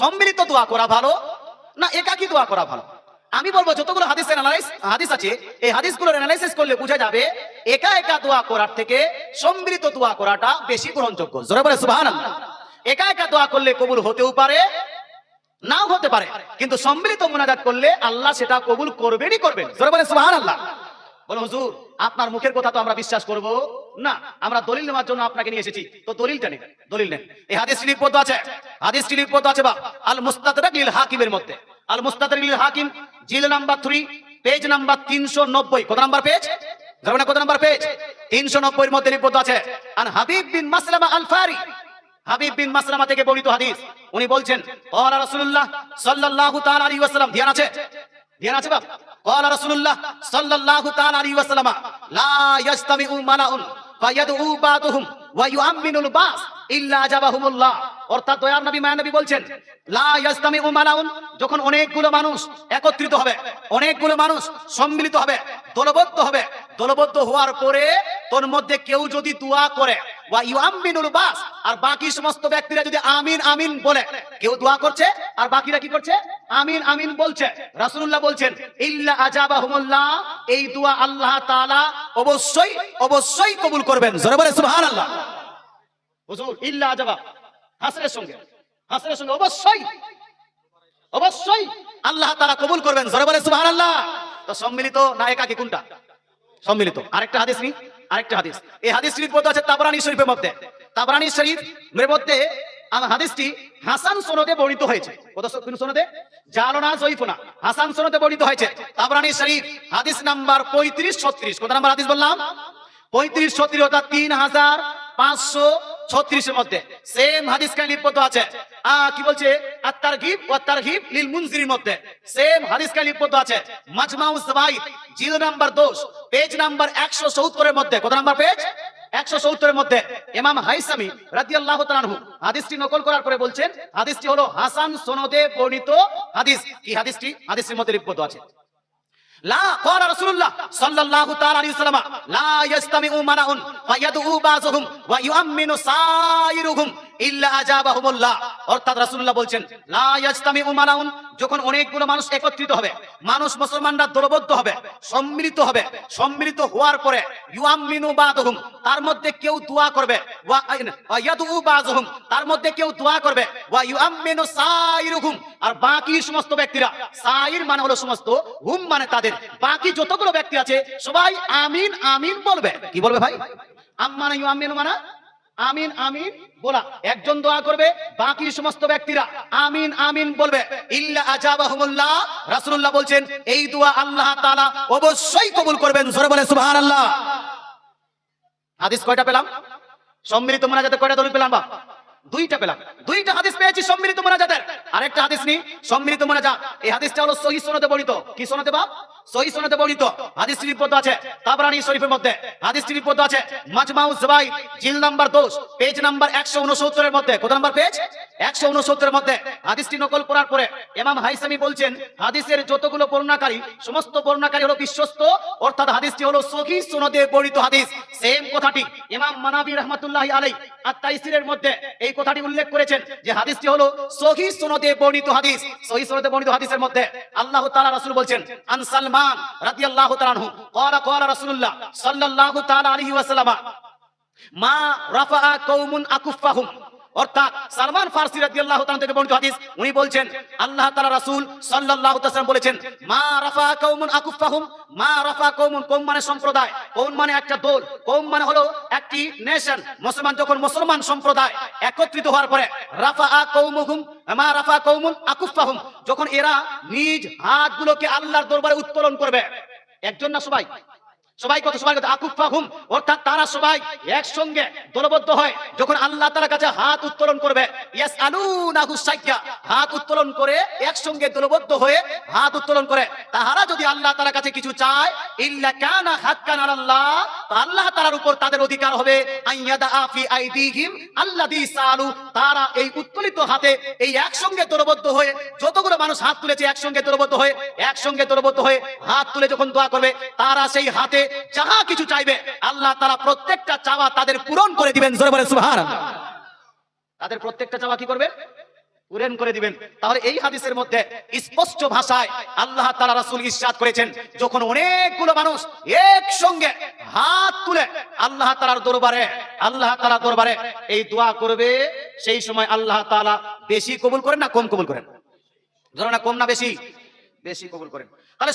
সম্মিলিত দোয়া করা ভালো? না, একাকী দোয়া করা ভালো? আমি বলব, যতগুলো হাদিস অ্যানালাইজ হাদিস আছে, এই হাদিসগুলোর অ্যানালাইসিস করলে বোঝা যাবে একা একা দোয়া করার থেকে সম্মিলিত দোয়া করাটা বেশি গ্রহণযোগ্য। জোরে বলে, সুবহানাল্লাহ। একা একা দোয়া করলে কবুল হতেও পারে, নাও হতে পারে, কিন্তু সম্মিলিত মোনাজাত করলে আল্লাহ সেটা কবুল করবেনই করবেন। জোরে বলে, সুবহানাল্লাহ। বলো, হুজুর, আপনার মুখের কথা তো আমরা বিশ্বাস করব। না, আমরা দলিল নেওয়ার জন্য আপনাকে নিয়ে এসেছি। তো দলিলটা নেন, দলিল নেন। এই হাদিস লিপিবদ্ধ আছে? হাদিস লিপিবদ্ধ আছে বা আল মুস্তাদরাক লিল হাকিমের মধ্যে। আল মুস্তাদরাক লিল হাকিম, জিল নাম্বার 3 পেজ নাম্বার 390 কত নাম্বার পেজ জানেন কত নাম্বার পেজ 390 এর মধ্যে লিপিবদ্ধ আছে। আন হাবিব বিন মাসলামা আল ফারি হাবিব বিন মাসলামা থেকে বর্ণিত হাদিস। উনি বলছেন ক্বালা রাসূলুল্লাহ সাল্লাল্লাহু তাআলা আলাইহি ওয়াসাল্লাম ধ্যান আছে? ধ্যান আছে বাপ? তাআলা আলাইহি ওয়াসাল্লাম লা ইয়াজতামিউ মালাউন ফায়াদউ বাতুহুম ওয়া ইউআমিনুল বাস ইল্লা আজাবাহুমুল্লাহ অর্থাৎ দয়ার নবী বলছেন লা ইয়াজতামিউ মালাউন যখন অনেকগুলো মানুষ একত্রিত হবে, অনেকগুলো মানুষ সম্মিলিত হবে, দলবদ্ধ হবে, দলবদ্ধ হওয়ার পরে তোর মধ্যে কেউ যদি দোয়া করে ওয়া আর বাকি সমস্ত ব্যক্তিরা যদি আমিন আমিন বলে, কেউ দোয়া করছে? আর বাকিরা কি করছে? আমিন আমিন বলছে। রাসূলুল্লাহ বলছেন এই দোয়া আল্লাহ তাআলা অবশ্যই অবশ্যই কবুল করবেন। ইল্লা সঙ্গে অবশ্যই অবশ্যই আল্লাহ কবুল করবেন। সম্মিলিত কোনটা? সম্মিলিত। আরেকটা হাদিস নি আরেকটা হাদিস। এই হাদিস শরীফ মধ্যে আছে তাবরানি শরীফের মধ্যে। তাবরানি শরীফ মধ্যে হাদিসটি হাসান সনদে বর্ণিত হয়েছে। কত সনদে? জালনা জয়ফুনা হাসান সনদে বর্ণিত হয়েছে। তাবরানি শরীফ, হাদিস নাম্বার পঁয়ত্রিশ, ছত্রিশ। কত নাম্বার হাদিস বললাম? পঁয়ত্রিশ, ছত্রিশ, অর্থাৎ তিন হাজার পাঁচশো ছত্রিশের মধ্যে। সেম হাদিস লিপিবদ্ধ আছে। কি বলছে? আত্তারগিব ও তারহিব লিল মধ্যে। সেম হাদিস লিপিবদ্ধ আছে। মাজমাউ সাবাইদ জিল নাম্বার 2 পেজ নাম্বার 170 এর মধ্যে। কত নাম্বার পেজ? 170 এর মধ্যে। ইমাম হাইসামি তাআলা আনহু হাদিসটি নকল করার পরে বলছেন, হাদিসটি হলো হাসান সনদে বর্ণিত হাদিস। কি হাদিসটি? হাদিসের মধ্যে লিপিবদ্ধ আছে। লা ক্বালা রাসূলুল্লাহ সাল্লাল্লাহু তাআলা আলাইহি ওয়াসাল্লাম, লা ইয়াস্তামিউ মানাউন ফায়াদউ বাযুহুম, ওয়া ইউআম্মিনু সাইরুহুম। তার মধ্যে কেউ দোয়া করবে তার মধ্যে কেউ দোয়া করবে আর বাকি সমস্ত ব্যক্তিরা, সাইর মানে হলো সমস্ত হুম মানে তাদের, বাকি যতগুলো ব্যক্তি আছে, সবাই আমিন আমিন বলবে। কি বলবে ভাই? আম্মানা ইউআমিনু মানা? আমিন আমিন বলা। একজন দোয়া করবে, বাকি সমস্ত ব্যক্তিরা আমিন আমিন বলবে। ইল্লা আজাবাহুমুল্লাহ, রাসূলুল্লাহ বলছেন, এই দোয়া আল্লাহ তাআলা অবশ্যই কবুল করবেন, জোরে বলে সুবহানাল্লাহ। হাদিস কয়টা পেলাম? সম্মিলিত মোনাজাতে কয়টা দলিল পেলাম বা? দুইটা পেলাম। দুইটা হাদিস পেয়েছি সম্মিলিত মোনাজাতের। আরেকটা হাদিস নি, সম্মিলিত মোনাজাত। এই হাদিসটা হলো সহিহ সনদে বর্ণিত। কি সনদে বাপ? সহিহ সনদে বর্ণিত। হাদিস লিপিবদ্ধ আছে, তাবরানী শরীফের মধ্যে। হাদিস লিপিবদ্ধ আছে মাজমাউ জবাই, জিল নাম্বার 2 পেজ নাম্বার 169 এর মধ্যে। কত নাম্বার পেজ? 169 এর মধ্যে। হাদিসটি নকল করার পরে ইমাম হাইসামি বলছেন, হাদিসের যতগুলো বর্ণনাকারী, সমস্ত বর্ণনাকারী হলো বিশ্বস্ত, অর্থাৎ হাদিসটি হলো সহিহ সনদে বর্ণিত হাদিস। সেম কথাটি ইমাম মানাবি রাহমাতুল্লাহি আলাইহি আত-তাইসিরের মধ্যে এই কথাটি উল্লেখ করেছেন যে হাদিসটি হলো সহি সুনদে বর্ণিত হাদিস। সহি সুনদে বর্ণিত হাদিসের মধ্যে আল্লাহ তাআলা রাসূল বলছেন, আন সালমান রাদিয়াল্লাহু তাআলা আনহু, ক্বালা ক্বালা রাসূলুল্লাহ সাল্লাল্লাহু তাআলা আলাইহি ওয়াসাল্লাম, মা রাফা কৌমুন আকুফাহুম অর্থাৎ সালমান ফারসি রাদিয়াল্লাহু তাআলা থেকে বর্ণিত হাদিস, উনি বলছেন, আল্লাহ তাআলা রাসূল সাল্লাল্লাহু তাআলা বলেছেন, মা রাফা কৌমুন আকুফাহুম মা রাফা কৌমুন কৌম মানে সম্প্রদায় কৌম মানে একটা দল কৌম মানে হলো একটি নেশন, মুসলমান যখন মুসলমান সম্প্রদায় একত্রিত হওয়ার পরে, রাফা কৌমুহুম মা রাফা কৌমুন আকুফাহুম যখন এরা নিজ হাতগুলোকে আল্লাহর দরবারে উত্তোলন করবে। একজন না সবাই? সবাই কত সবাই কত আকুফা হুম অর্থাৎ তারা সবাই একসঙ্গে দলবদ্ধ হয়। যখন আল্লাহ তার কাছে হাত উত্তোলন করবে ইয়াস আলুনাহু সাইয়া, হাত উত্তোলন করে একসঙ্গে দলবদ্ধ হয়ে হাত উত্তোলন করে, তাহারা যদি আল্লাহ তার কাছে কিছু চায়, ইল্লা কানা হাক্কান আলাল্লাহ আল্লাহ তাআলার উপর তাদের অধিকার হবে। তারা এই উত্তোলিত হাতে এই একসঙ্গে দলবদ্ধ হয়ে যতগুলো মানুষ হাত তুলেছে একসঙ্গে দলবদ্ধ হয়ে, একসঙ্গে দলবদ্ধ হয়ে হাত তুলে যখন দোয়া করবে, তারা সেই হাতে যাহা কিছু চাইবে, আল্লাহ তারা প্রত্যেকটা চাওয়া তাদের পূরণ করে দিবেন। তাদের প্রত্যেকটা চাওয়া কি করবে? পূরণ করে দিবেন। তাহলে এই হাদিসের মধ্যে স্পষ্ট ভাষায় আল্লাহ তালা রাসুল ইসাদ করেছেন, যখন অনেকগুলো মানুষ একসঙ্গে হাত তুলে আল্লাহ তালার দরবারে, আল্লাহ তালা দরবারে এই দোয়া করবে, সেই সময় আল্লাহ তালা বেশি কবুল করেন না কম কবুল করেন? ধরো না কম না বেশি? বেশি কবুল করেন। তাহলে